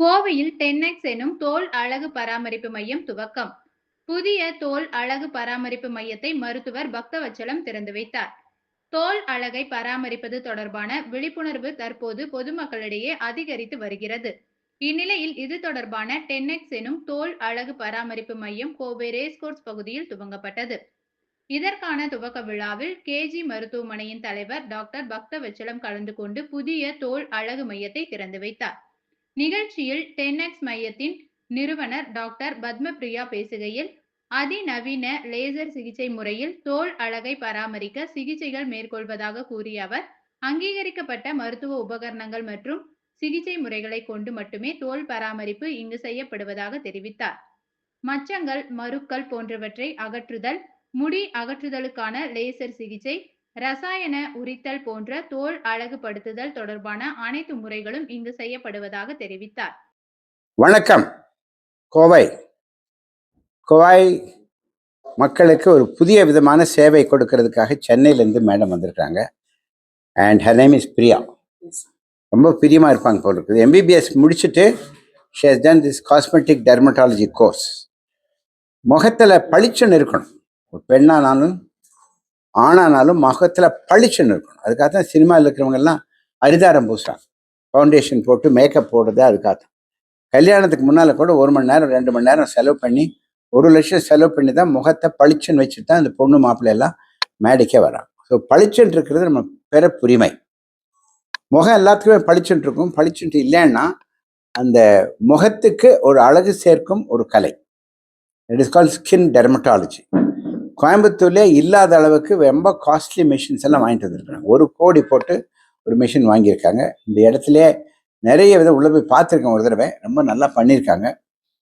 கோவையில் டென்னெக்ஸ் எனும் தோல் அழகு பராமரிப்பு மையம் துவக்கம். புதிய தோல் அழகு பராமரிப்பு மையத்தை மருத்துவர் பக்தவச்சலம் திறந்து வைத்தார். தோல் அழகை பராமரிப்பது தொடர்பான விழிப்புணர்வு தற்போது பொதுமக்களிடையே அதிகரித்து வருகிறது. இந்நிலையில் இது தொடர்பான டென்னெக்ஸ் எனும் தோல் அழகு பராமரிப்பு மையம் கோவை ரேஸ்கோர்ஸ் பகுதியில் துவங்கப்பட்டது. இதற்கான துவக்க விழாவில் கேஜி மருத்துவமனையின் தலைவர் டாக்டர் பக்தவச்சலம் கலந்து கொண்டு புதிய தோல் அழகு மையத்தை திறந்து வைத்தார். நிகழ்ச்சியில் டென்எக்ஸ் மையத்தின் நிறுவனர் டாக்டர் பத்மபிரியா பேசுகையில் அதிநவீன லேசர் சிகிச்சை முறையில் தோல் அழகை பராமரிக்க சிகிச்சைகள் மேற்கொள்வதாக கூறிய அவர் அங்கீகரிக்கப்பட்ட மருத்துவ உபகரணங்கள் மற்றும் சிகிச்சை முறைகளை கொண்டு மட்டுமே தோல் பராமரிப்பு இங்கு செய்யப்படுவதாக தெரிவித்தார். மச்சங்கள் மருக்கள் போன்றவற்றை அகற்றுதல் முடி அகற்றுதலுக்கான லேசர் சிகிச்சை ரசாயன உரித்தல் போன்ற தோல் அழகுபடுத்துதல் தொடர்பான அனைத்து முறைகளும் இங்கு செய்யப்படுவதாக தெரிவித்தார். வணக்கம். கோவை. கோவை மக்களுக்கு ஒரு புதிய விதமான சேவை கொடுக்கறதுக்காக சென்னையிலேருந்து மேடம் வந்திருக்காங்க. And her name is Priya. ரொம்ப பிரியமாக இருப்பாங்க போல் இருக்குது. எம்பிபிஎஸ் முடிச்சுட்டு she's has done this cosmetic dermatology course முகத்தில் பளிச்சுன்னு இருக்கணும். ஒரு பெண்ணானாலும் ஆனானாலும் முகத்தில் பளிச்சுன்னு இருக்கணும். அதுக்காக தான் சினிமாவில் இருக்கிறவங்கெல்லாம் அரிதாரம் பூசுறாங்க. ஃபவுண்டேஷன் போட்டு மேக்கப் போடுறது அதுக்காக தான் கல்யாணத்துக்கு முன்னால் கூட ஒரு மணி நேரம் ரெண்டு மணி நேரம் செலவு பண்ணி ஒரு லட்சம் செலவு பண்ணி தான் முகத்தை பளிச்சுன்னு வச்சுட்டு தான் அந்த பொண்ணு மாப்பிள்ளை எல்லாம் மேடைக்கே வராங்க. ஸோ பளிச்சுன்னு இருக்கிறது நம்ம புரிமை முகம் எல்லாத்துக்குமே பளிச்சுன்னு இருக்கும். பளிச்சுட்டு இல்லைன்னா அந்த முகத்துக்கு ஒரு அழகு சேர்க்கும் ஒரு கலை. It is call skin dermatology கோயம்புத்தூர்லேயே இல்லாத அளவுக்கு ரொம்ப காஸ்ட்லி மிஷின்ஸ் எல்லாம் வாங்கிட்டு வந்துருக்காங்க. ஒரு கோடி போட்டு ஒரு மிஷின் வாங்கியிருக்காங்க. இந்த இடத்துல நிறைய விதம் உள்ள போய் பார்த்துருக்கேன் ஒரு தடவை. ரொம்ப நல்லா பண்ணியிருக்காங்க.